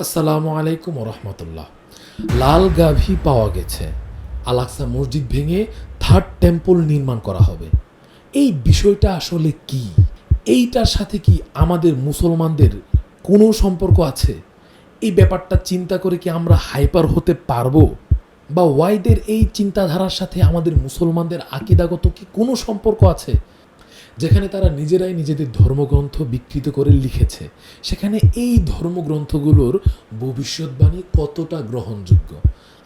আসসালামু আলাইকুম রহমতুল্লাহ লাল গাভী পাওয়া গেছে। আলাক্সা মসজিদ ভেঙে থার্ড টেম্পল নির্মাণ করা হবে। এই বিষয়টা আসলে কি? এইটার সাথে কি আমাদের মুসলমানদের কোনো সম্পর্ক আছে? এই ব্যাপারটা চিন্তা করে কি আমরা হাইপার হতে পারব? বা ওয়াইদের এই চিন্তাধারার সাথে আমাদের মুসলমানদের আকিদাগত কি কোনো সম্পর্ক আছে? যেখানে তারা নিজেরাই নিজেদের ধর্মগ্রন্থ বিকৃত করে লিখেছে, সেখানে এই ধর্মগ্রন্থগুলোর ভবিষ্যৎবাণী কতটা গ্রহণযোগ্য?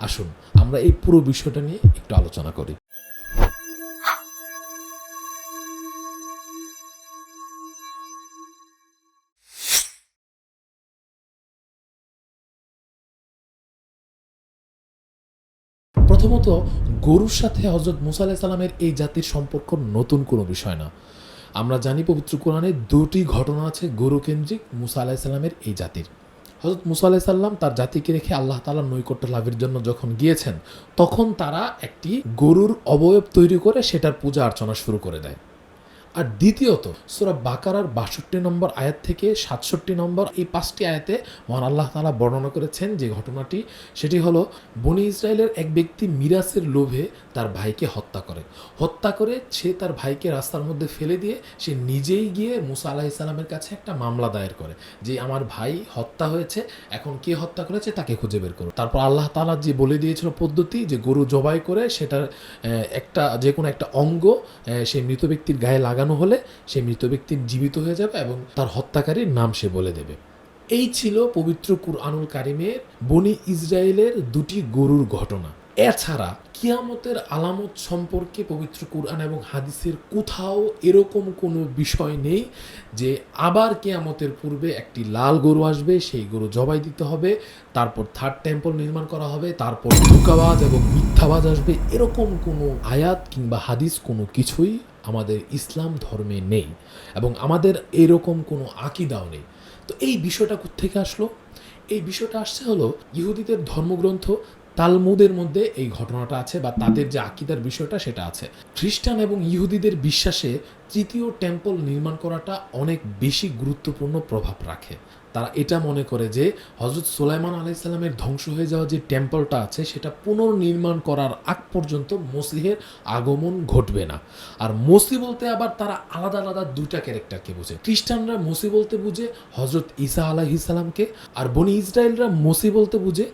আসুন, আমরা এই পুরো বিষয়টা নিয়ে একটু আলোচনা করি। প্রথমত, গরুর সাথে হজরত মুসা আলাহ সাল্লামের এই জাতির সম্পর্ক নতুন কোনো বিষয় না। আমরা জানি পবিত্র কোরআনে দুটি ঘটনা আছে গরু কেন্দ্রিক মুসা আলাহিসাল্লামের এই জাতির। হজরত মুসা আলাহিসাল্লাম তার জাতিকে রেখে আল্লাহ তালার নৈকট্য লাভের জন্য যখন গিয়েছেন, তখন তারা একটি গরুর অবয়ব তৈরি করে সেটার পূজা অর্চনা শুরু করে দেয়। আর দ্বিতীয়ত, সুরা বাকারার বাষট্টি নম্বর আয়াত থেকে সাতষট্টি নম্বর এই পাঁচটি আয়াতে মহান আল্লাহ তালা বর্ণনা করেছেন যে ঘটনাটি। সেটি হলো, বনি ইসরায়েলের এক ব্যক্তি মিরাসের লোভে তার ভাইকে হত্যা করে। হত্যা করে সে তার ভাইকে রাস্তার মধ্যে ফেলে দিয়ে সে নিজেই গিয়ে মুসা আলাহ ইসলামের কাছে একটা মামলা দায়ের করে যে, আমার ভাই হত্যা হয়েছে, এখন কে হত্যা করেছে তাকে খুঁজে বের করো। তারপর আল্লাহ তালা যে বলে দিয়েছিল পদ্ধতি, যে গরু জবাই করে সেটার একটা যে কোনো একটা অঙ্গ সেই মৃত ব্যক্তির গায়ে লাগানো হলে সেই মৃত ব্যক্তি জীবিত হয়ে যাবে এবং তার হত্যাকারীর নাম সে বলে দেবে। এই ছিল পবিত্র কুরআনুল কারিমের বনি ইসরায়েলের দুটি গরুর ঘটনা। এছাড়া কিয়ামতের আলামত সম্পর্কে পবিত্র কুরআন এবং হাদিসের কোথাও এরকম কোনো বিষয় নেই যে আবার কিয়ামতের পূর্বে একটি লাল গরু আসবে, সেই গরু জবাই দিতে হবে, তারপর থার্ড টেম্পল নির্মাণ করা হবে, তারপর ধোকাবাজ এবং মিথ্যাবাজ আসবে। এরকম কোনো আয়াত কিংবা হাদিস কোনো কিছুই আমাদের ইসলাম ধর্মে নেই এবং আমাদের এরকম কোনো আকিদাও নেই। তো এই বিষয়টা কোত্থেকে আসলো? এই বিষয়টা আসছে হলো ইহুদিদের ধর্মগ্রন্থ তালমুদের মধ্যে এই ঘটনাটা আছে বা তাদের যে আকিদার বিষয়টা সেটা আছে। খ্রিস্টান এবং ইহুদিদের বিশ্বাসে তৃতীয় টেম্পল নির্মাণ করাটা অনেক বেশি গুরুত্বপূর্ণ প্রভাব রাখে। তারা এটা মনে করে যে হজরত সোলাইমান আলাইসাল্লামের ধ্বংস হয়ে যাওয়া যে টেম্পলটা আছে, সেটা পুনর্নির্মাণ করার আগ পর্যন্ত মসিহের আগমন ঘটবে না। আর মসি বলতে আবার তারা আলাদা আলাদা দুইটা ক্যারেক্টারকে বোঝে। খ্রিস্টানরা মসি বলতে বুঝে হজরত ঈসা আলাহিসাল্লামকে আর বনি ইসরায়েলরা মসি বলতে বুঝে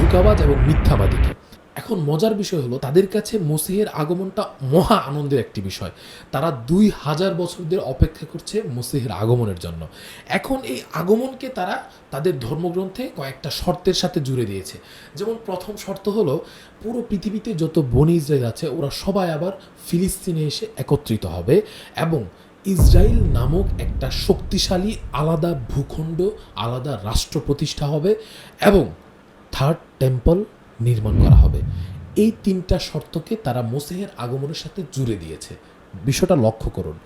ধোকাবাজ এবং মিথ্যাবাদীকে। এখন মজার বিষয় হলো, তাদের কাছে মসিহের আগমনটা মহা আনন্দের একটি বিষয়। তারা দুই হাজার বছর ধরে অপেক্ষা করছে মসিহের আগমনের জন্য। এখন এই আগমনকে তারা তাদের ধর্মগ্রন্থে কয়েকটা শর্তের সাথে জুড়ে দিয়েছে। যেমন প্রথম শর্ত হলো, পুরো পৃথিবীতে যত বনি ইসরায়েল আছে, ওরা সবাই আবার ফিলিস্তিনে এসে একত্রিত হবে এবং ইসরায়েল নামক একটা শক্তিশালী, আলাদা ভূখণ্ড, আলাদা রাষ্ট্র প্রতিষ্ঠা হবে এবং থার্ড টেম্পল নির্মাণ করা হবে। এই তিনটা শর্তকে তারা মোসেহের আগমনের সাথে জুড়ে দিয়েছে। বিষয়টা লক্ষ্য করুন।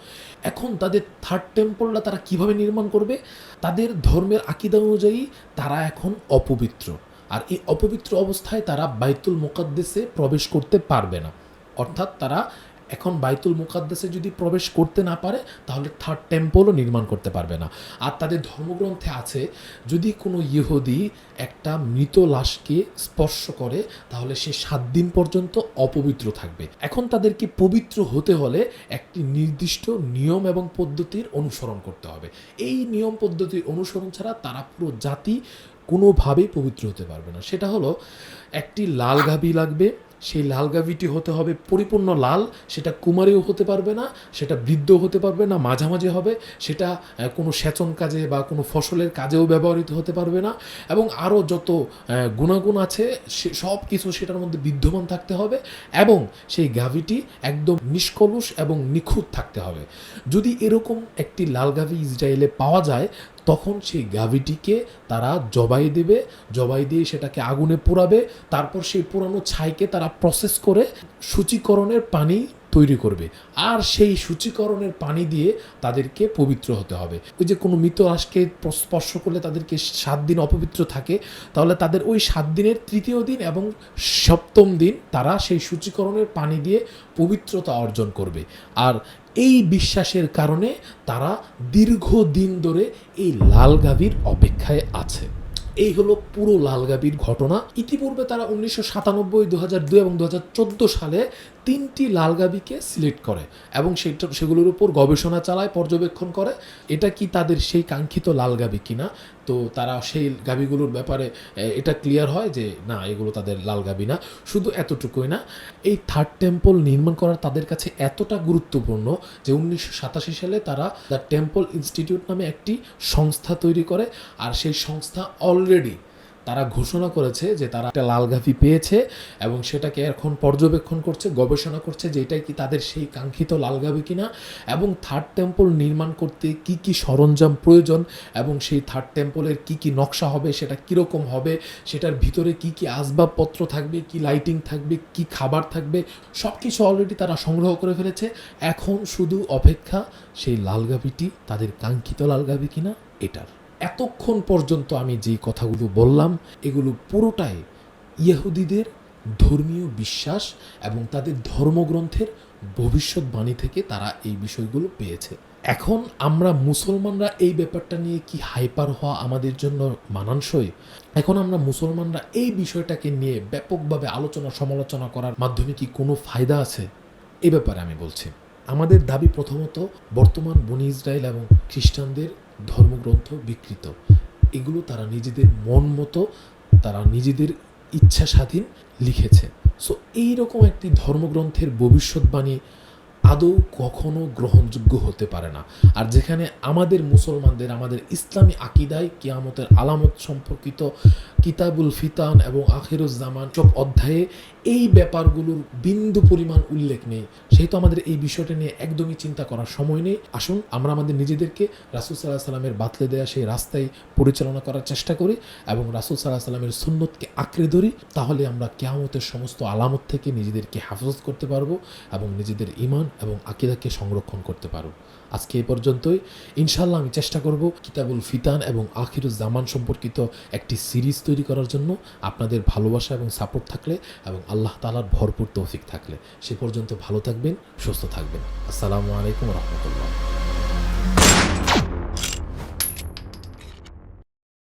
এখন তাদের থার্ড টেম্পলটা তারা কীভাবে নির্মাণ করবে? তাদের ধর্মের আকিদা অনুযায়ী তারা এখন অপবিত্র। আর এই অপবিত্র অবস্থায় তারা বাইতুল মোকাদ্দেসে প্রবেশ করতে পারবে না। অর্থাৎ তারা এখন বাইতুল মুকাদ্দাসে যদি প্রবেশ করতে না পারে, তাহলে থার্ড টেম্পলও নির্মাণ করতে পারবে না। আর তাদের ধর্মগ্রন্থে আছে, যদি কোনো ইহুদি একটা মৃত লাশকে স্পর্শ করে, তাহলে সে সাত দিন পর্যন্ত অপবিত্র থাকবে। এখন তাদেরকে পবিত্র হতে হলে একটি নির্দিষ্ট নিয়ম এবং পদ্ধতির অনুসরণ করতে হবে। এই নিয়ম, পদ্ধতির অনুসরণ ছাড়া তারা পুরো জাতি কোনোভাবেই পবিত্র হতে পারবে না। সেটা হলো, একটি লাল গাভী লাগবে সেই লাল গাভিটি হতে হবে পরিপূর্ণ লাল, সেটা কুমারীও হতে পারবে না, সেটা বৃদ্ধ হতে পারবে না, মাঝামাঝি হবে, সেটা কোনো সেচন কাজে বা কোনো ফসলের কাজেও ব্যবহৃত হতে পারবে না। এবং আরও যত গুণাগুণ আছে, সে, সব কিছু সেটার মধ্যে বিদ্যমান থাকতে হবে এবং সেই গাভিটি একদম নিষ্কলুষ এবং নিখুঁত থাকতে হবে। যদি এরকম একটি লাল গাভি ইসরায়েলে পাওয়া যায় তখন সেই গাভীটিকে তারা জবাই দেবে, জবাই দিয়ে সেটাকে আগুনে পোড়াবে, তারপর সেই পুরানো ছাইকে তারা প্রসেস করে সূচীকরণের পানি তৈরি করবে। আর সেই সূচীকরণের পানি দিয়ে তাদেরকে পবিত্র হতে হবে। ওই যে কোনো মৃত লাশকে স্পর্শ করলে তাদেরকে সাত দিন অপবিত্র থাকে, তাহলে তাদের ওই সাত দিনের তৃতীয় দিন এবং সপ্তম দিন তারা সেই সূচীকরণের পানি দিয়ে পবিত্রতা অর্জন করবে। আর এই বিশ্বাসের কারণে তারা দীর্ঘদিন ধরে এই লাল গাভীর অপেক্ষায় আছে। এই হলো পুরো লালগাবির ঘটনা। ইতিপূর্বে তারা উনিশশো সাতানব্বই দু হাজার এবং দু হাজার চোদ্দ সালে তিনটি লালগাবিকে সিলেক্ট করে এবং সেটা সেগুলোর উপর গবেষণা চালায়, পর্যবেক্ষণ করে। এটা কি তাদের সেই কাঙ্ক্ষিত লালগাবি কিনা? তো তারা সেই গাবিগুলোর ব্যাপারে এটা ক্লিয়ার হয় যে, না, এগুলো তাদের লাল গাবি না। শুধু এতটুকুই না, এই থার্ড টেম্পল নির্মাণ করা তাদের কাছে এতটা গুরুত্বপূর্ণ যে, উনিশশো সাতাশি সালে তারা দ্য টেম্পল ইনস্টিটিউট নামে একটি সংস্থা তৈরি করে, আর সেই সংস্থা অলরেডি তারা ঘোষণা করেছে যে তারা একটা লাল গাভি পেয়েছে এবং সেটাকে এখন পর্যবেক্ষণ করছে, গবেষণা করছে যে এটাই কি তাদের সেই কাঙ্ক্ষিত লাল গাভি কিনা এবং থার্ড টেম্পল নির্মাণ করতে কি কি সরঞ্জাম প্রয়োজন এবং সেই থার্ড টেম্পলের কি কি নকশা হবে, সেটা কীরকম হবে, সেটার ভিতরে কি কি আসবাবপত্র থাকবে, কি লাইটিং থাকবে, কি খাবার থাকবে সব কিছু অলরেডি তারা সংগ্রহ করে ফেলেছে। এখন শুধু অপেক্ষা সেই লাল গাভিটি তাদের কাঙ্ক্ষিত লাল গাভি কিনা, এটার। এতক্ষণ পর্যন্ত আমি যেই কথাগুলো বললাম, এগুলো পুরোটাই ইহুদিদের ধর্মীয় বিশ্বাস এবং তাদের ধর্মগ্রন্থের ভবিষ্যৎবাণী থেকে তারা এই বিষয়গুলো পেয়েছে। এখন আমরা মুসলমানরা এই ব্যাপারটা নিয়ে কি হাইপার হওয়া আমাদের জন্য মানানসই? এখন আমরা মুসলমানরা এই বিষয়টাকে নিয়ে ব্যাপকভাবে আলোচনা সমালোচনা করার মাধ্যমে কি কোনো ফায়দা আছে? এ ব্যাপারে আমি বলছি। আমাদের দাবি প্রথমত বর্তমান বনি ইসরায়েল এবং খ্রিস্টানদের ধর্মগ্রন্থ বিকৃত। এগুলো তারা নিজেদের মন মতো, তারা নিজেদের ইচ্ছা স্বাধীন লিখেছে। সো এইরকম একটি ধর্মগ্রন্থের ভবিষ্যৎবাণী আদৌ কখনো গ্রহণযোগ্য হতে পারে না। আর যেখানে আমাদের মুসলমানদের, আমাদের ইসলামী আকিদায় কিয়ামতের আলামত সম্পর্কিত কিতাবুল ফিতান এবং আখিরুজ্জামান সব অধ্যায়ে এই ব্যাপারগুলোর বিন্দু পরিমাণ উল্লেখ নেই। সেহেতু আমাদের এই বিষয়টা নিয়ে একদমই চিন্তা করার সময় নেই। আসুন, আমরা আমাদের নিজেদেরকে রাসুল সাল্লাহ সাল্লামের বাতলে দেওয়া সেই রাস্তায় পরিচালনা করার চেষ্টা করি এবং রাসুল সাল্লাহ সাল্লামের সুন্নতকে আঁকড়ে ধরি। তাহলে আমরা কেয়ামতের সমস্ত আলামত থেকে নিজেদেরকে হেফাজত করতে পারব এবং নিজেদের ইমান এবং আকিদাকে সংরক্ষণ করতে পারো। আজকে এ পর্যন্তই। ইনশাল্লাহ আমি চেষ্টা করব কিতাবুল ফিতান এবং জামান সম্পর্কিত একটি সিরিজ তৈরি করার জন্য আপনাদের ভালোবাসা এবং সাপোর্ট থাকলে এবং আল্লাহ তালার ভরপুর তৌফিক থাকলে। সে পর্যন্ত ভালো থাকবেন, সুস্থ থাকবেন। আসসালামু আলাইকুম রহমতুল্লাহ।